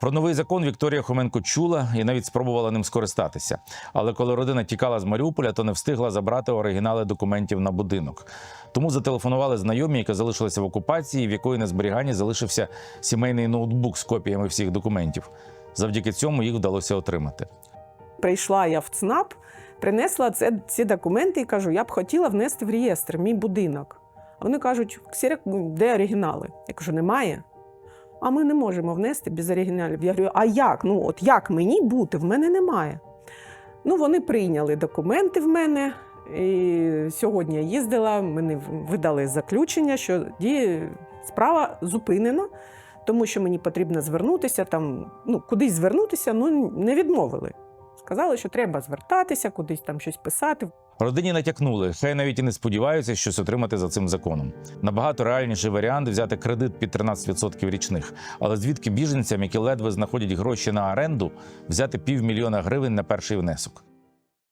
Про новий закон Вікторія Хоменко чула і навіть спробувала ним скористатися. Але коли родина тікала з Маріуполя, то не встигла забрати оригінали документів на будинок. Тому зателефонували знайомі, яка залишилася в окупації, в якої на зберіганні залишився сімейний ноутбук з копіями всіх документів. Завдяки цьому їх вдалося отримати. Прийшла я в ЦНАП, принесла це, ці документи і кажу, я б хотіла внести в реєстр мій будинок. А вони кажуть, де оригінали? Я кажу, немає. А ми не можемо внести без оригіналів. Я говорю, а як? Ну, от як мені бути? В мене немає. Ну, вони прийняли документи в мене. І сьогодні я їздила, мені видали заключення, що справа зупинена, тому що мені потрібно звернутися там, ну, кудись звернутися, ну не відмовили. Сказали, що треба звертатися, кудись там щось писати. Родині натякнули, хай навіть і не сподіваються щось отримати за цим законом. Набагато реальніший варіант взяти кредит під 13% річних. Але звідки біженцям, які ледве знаходять гроші на оренду, взяти півмільйона гривень на перший внесок?